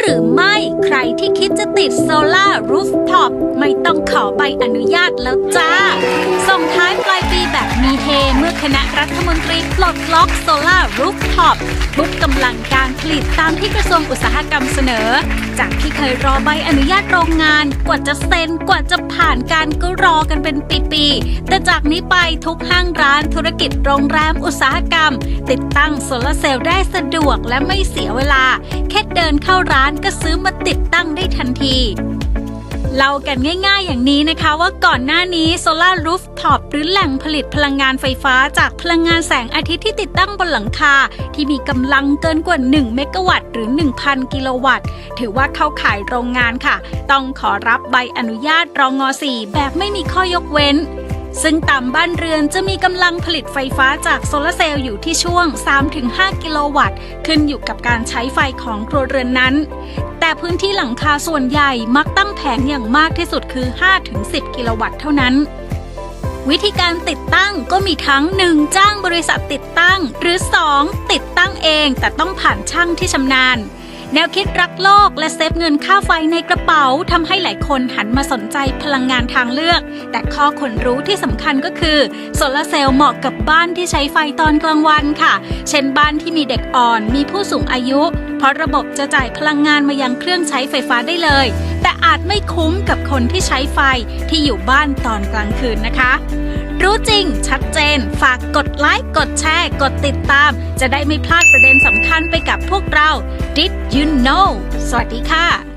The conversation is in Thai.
หรือไม่ใครที่คิดจะติดโซลารูฟท็อปไม่ต้องขอใบอนุญาตแล้วจ้า ส่งท้ายปลายปีแบบมีเฮเมื่อคณะรัฐมนตรีปลดล็อกโซลารูฟท็อปทุบกำลังการผลิตตามที่กระทรวงอุตสาหกรรมเสนอ จากที่เคยรอใบอนุญาตโรงงาน กว่าจะเซ็นกว่าจะผ่านการก็รอกันเป็นปีๆแต่จากนี้ไปทุกห้างร้านธุรกิจโรงแรมอุตสาหกรรม ติดตั้งโซลาร์เซลล์ได้สะดวกและไม่เสียเวลาแค่เดินเข้าร้านก็ซื้อมาติดตั้งได้ทันทีเล่ากันง่ายๆอย่างนี้นะคะว่าก่อนหน้านี้โซลารูฟท็อปหรือแหล่งผลิตพลังงานไฟฟ้าจากพลังงานแสงอาทิตย์ที่ติดตั้งบนหลังคา ที่มีกำลังเกินกว่า 1 เมกะวัตต์หรือ 1,000 กิโลวัตต์ ถือว่าเข้าข่ายโรงงานค่ะ ต้องขอรับใบอนุญาตรองง 4 แบบไม่มีข้อยกเว้น ซึ่งตามบ้านเรือนจะมีกำลังผลิตไฟฟ้าจากโซลาร์เซลล์อยู่ที่ช่วง 3-5 กิโลวัตต์ ขึ้นอยู่กับการใช้ไฟของครัวเรือนนั้น แต่พื้นที่หลังคาส่วนใหญ่มักตั้งแผงอย่างมากที่สุดคือ 5-10 กิโลวัตต์เท่านั้นวิธีการติดตั้งก็มีทั้ง 1. จ้างบริษัทติดตั้ง หรือ 2. ติดตั้งเองแต่ต้องผ่านช่างที่ชำนาญ แนวคิดรักโลกและเซฟเงินค่าไฟในกระเป๋าทำให้หลายคนหันมาสนใจพลังงานทางเลือก แต่ข้อควรรู้ที่สำคัญก็คือโซลาร์เซลล์เหมาะกับบ้านที่ใช้ไฟตอนกลางวันค่ะ เช่นบ้านที่มีเด็กอ่อนมีผู้สูงอายุ เพราะระบบจะจ่ายพลังงานมายังเครื่องใช้ไฟฟ้าได้เลย แต่อาจไม่คุ้มกับคนที่ใช้ไฟที่อยู่บ้านตอนกลางคืนนะคะ รู้จริง ชัดเจน ฝากกดไลค์กดแชร์กดติดตาม จะได้ไม่พลาดประเด็นสำคัญไปกับพวกเรา Did you know สวัสดีค่ะ